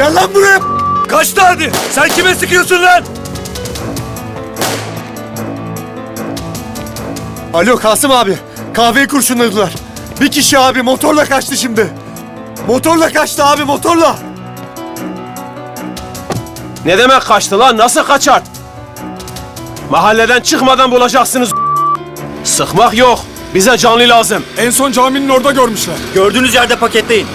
Gel lan buraya. Kaçtı hadi. Sen kime sıkıyorsun lan? Alo Kasım abi. Kahveyi kurşunladılar. Bir kişi abi motorla kaçtı şimdi. Motorla kaçtı abi motorla. Ne demek kaçtı lan? Nasıl kaçar? Mahalleden çıkmadan bulacaksınız. Sıkmak yok. Bize canlı lazım. En son caminin orada görmüşler. Gördüğünüz yerde paketleyin.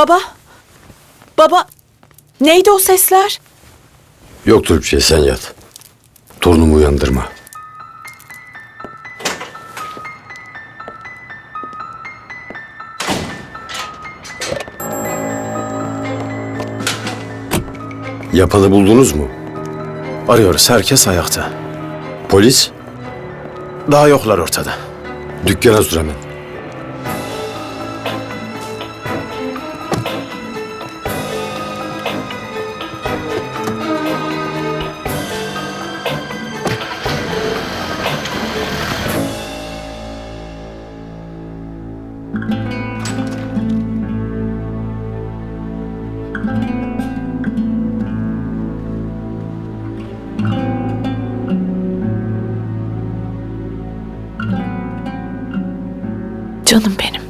Baba. Baba. Neydi o sesler? Yoktur bir şey sen yat. Torunumu uyandırma. Yapanı buldunuz mu? Arıyoruz. Herkes ayakta. Polis? Daha yoklar ortada. Dükkana sür hemen. Canım benim.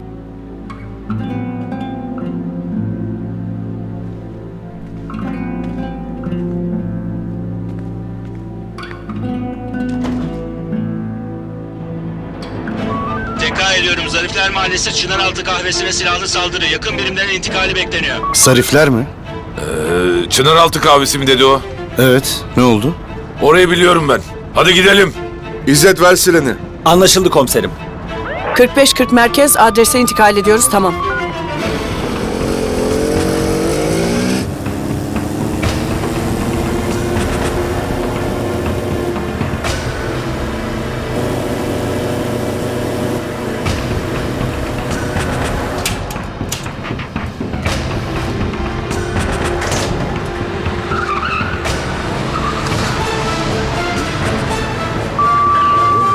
Tekrar ediyorum Zarifler Mahallesi Çınaraltı kahvesine silahlı saldırı. Yakın birimden intikali bekleniyor. Sarifler mi? Çınaraltı kahvesi mi dedi o? Evet. Ne oldu? Orayı biliyorum ben. Hadi gidelim. İzzet ver sileni. Anlaşıldı komiserim. 45-40 merkez adrese intikal ediyoruz tamam.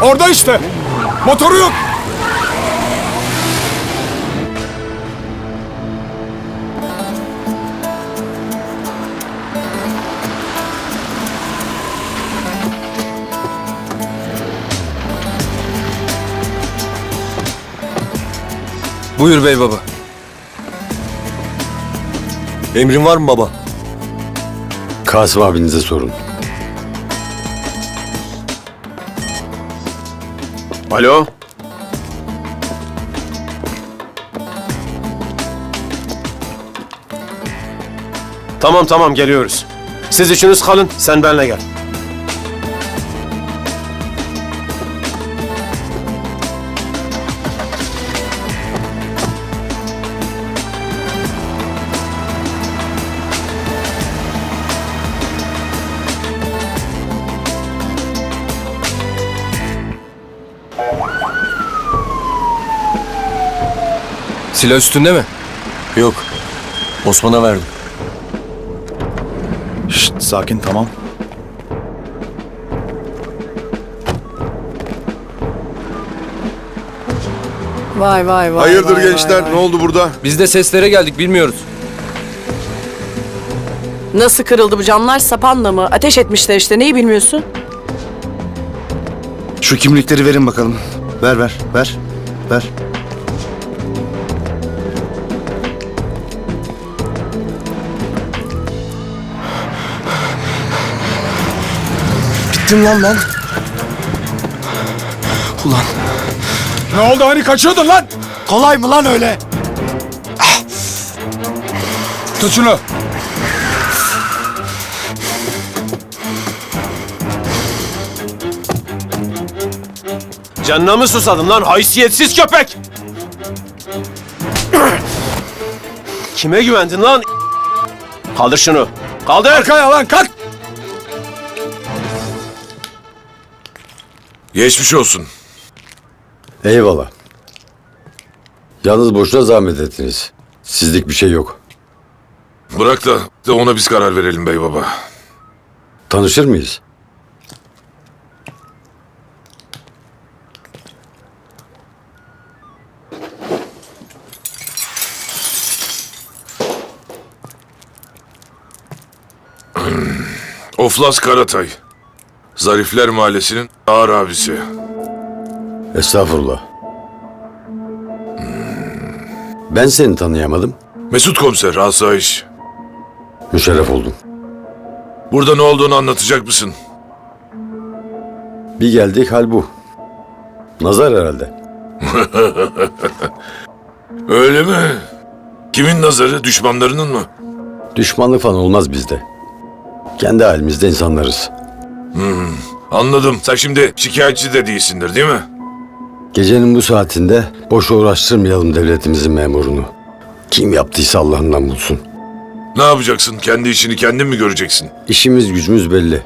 Orada işte. Motoru yok. Buyur bey baba. Emrin var mı baba? Kasım abinize sorun. Alo. Tamam tamam geliyoruz. Siz üçünüz kalın. Sen benle gel. Silah üstünde mi? Yok. Osman'a verdim. Şşt sakin tamam. Vay vay vay. Hayırdır vay, gençler? vay, vay. Ne oldu burada? Biz de seslere geldik bilmiyoruz. Nasıl kırıldı bu camlar? Sapanla mı? Ateş etmişler işte. Neyi bilmiyorsun? Şu kimlikleri verin bakalım. Ver ver ver. Ver. Bittim lan ben. Ulan Ne oldu hani kaçıyordun lan? Kolay mı lan öyle? Tut şunu. Canına mı susadın lan haysiyetsiz köpek? Kime güvendin lan? Kaldır şunu. Kaldır. Arkaya lan kalk. Geçmiş olsun. Eyvallah. Yalnız boşuna zahmet ettiniz. Sizlik bir şey yok. Bırak da, de ona biz karar verelim bey baba. Tanışır mıyız? Hmm. Oflas Karatay. Zarifler Mahallesi'nin ağır abisi. Estağfurullah. Ben seni tanıyamadım. Mesut komiser, asayiş. Müşerref oldum. Burada ne olduğunu anlatacak mısın? Bir geldik hal bu. Nazar herhalde. Öyle mi? Kimin nazarı? Düşmanlarının mı? Düşmanlık falan olmaz bizde. Kendi halimizde insanlarız. Anladım. Sen şimdi şikayetçi de değilsindir değil mi? Gecenin bu saatinde boş uğraştırmayalım devletimizin memurunu. Kim yaptıysa Allah'ından bulsun. Ne yapacaksın? Kendi işini kendin mi göreceksin? İşimiz gücümüz belli.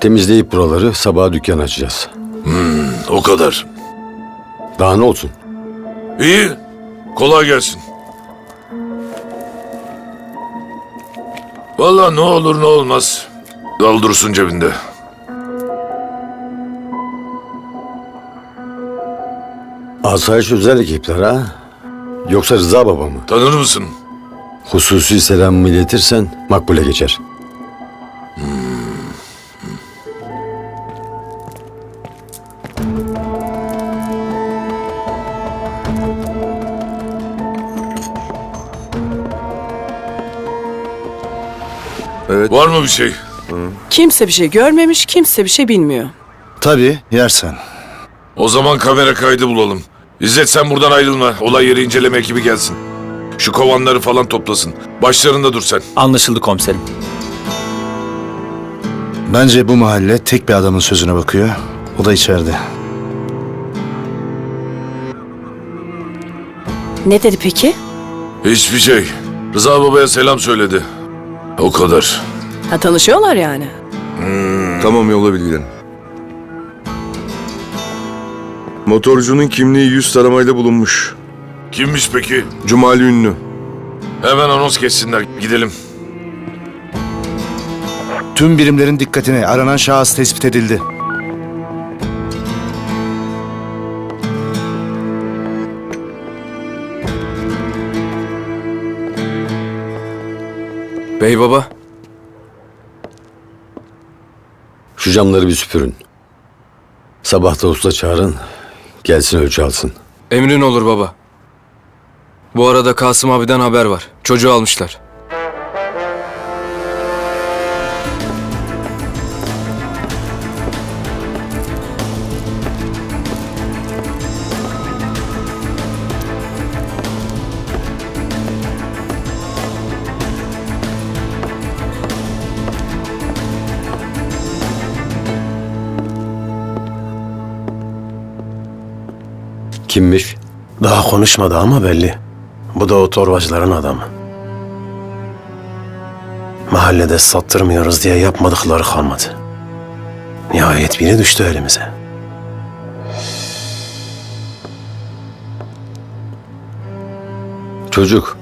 Temizleyip buraları sabaha dükkan açacağız. O kadar. Daha ne olsun? İyi. Kolay gelsin. Vallahi ne olur ne olmaz. Dal dursun cebinde. Asayiş özel ekipler ha? Yoksa Rıza baba mı? Tanır mısın? Hususi selamımı iletirsen makbule geçer. Var mı bir şey? Kimse bir şey görmemiş, kimse bir şey bilmiyor. Tabii yersen. O zaman kamera kaydı bulalım. İzzet sen buradan ayrılma. Olay yeri inceleme ekibi gelsin. Şu kovanları falan toplasın. Başlarında dur sen. Anlaşıldı komiserim. Bence bu mahalle tek bir adamın sözüne bakıyor. O da içeride. Ne dedi peki? Hiçbir şey. Rıza babaya selam söyledi. O kadar. Ha tanışıyorlar yani. Tamam yolla bilgilerini. Motorcunun kimliği yüz taramayla bulunmuş. Kimmiş peki? Cumali Ünlü. Hemen anons geçsinler. Gidelim. Tüm birimlerin dikkatine aranan şahıs tespit edildi. Bey baba. Şu camları bir süpürün. Sabah da usta çağırın. Gelsin ölçü alsın. Emrin olur baba. Bu arada Kasım abiden haber var. Çocuğu almışlar. Kimmiş? Daha konuşmadı ama belli. Bu da o torbacıların adamı. Mahallede sattırmıyoruz diye yapmadıkları kalmadı. Nihayet biri düştü elimize. Çocuk.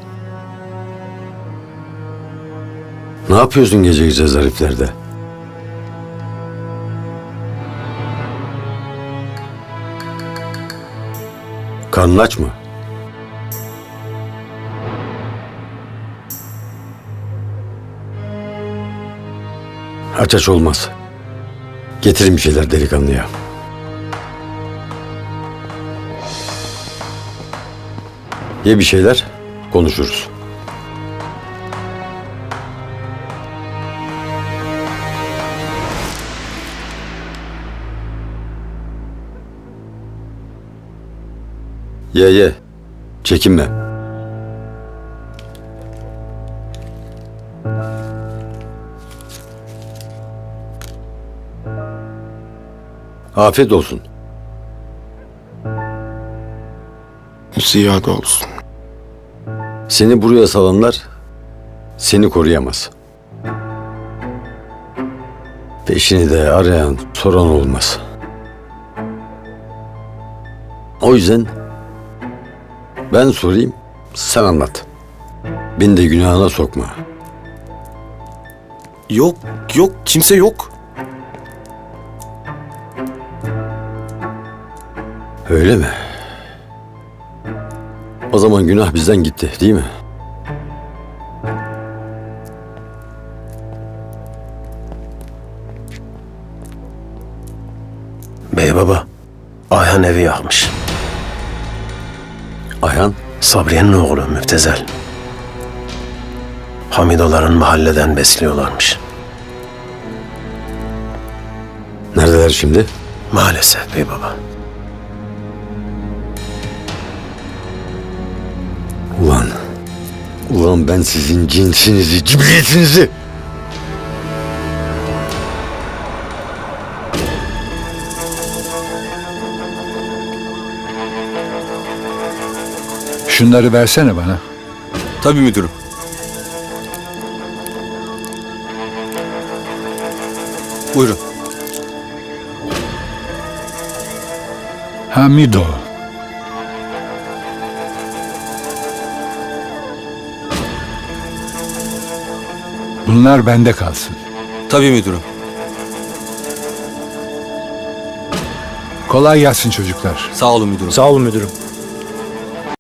Ne yapıyorsun gece gece zariflerde? Karnın mı? Aç aç olmaz. Getirin bir şeyler delikanlıya. Ye bir şeyler, konuşuruz. Ye ye. Çekinme. Afiyet olsun. Ziyade olsun. Seni buraya salanlar seni koruyamaz. Peşini de arayan, soran olmaz. O yüzden ben sorayım, sen anlat. Beni de günahına sokma. Yok, yok, kimse yok. Öyle mi? O zaman günah bizden gitti, değil mi? Bey baba, Ayhan evi yakmış. Ayhan Sabriye'nin oğlu Müptezel. Hamidoların mahalleden besliyorlarmış. neredeler şimdi? Maalesef bey baba. Ulan. Ulan ben sizin cinsinizi, cibiliyetinizi. Şunları versene bana. Tabii müdürüm. Buyurun. Hamido. Bunlar bende kalsın. Tabii müdürüm. Kolay gelsin çocuklar. Sağ olun müdürüm. Sağ olun müdürüm.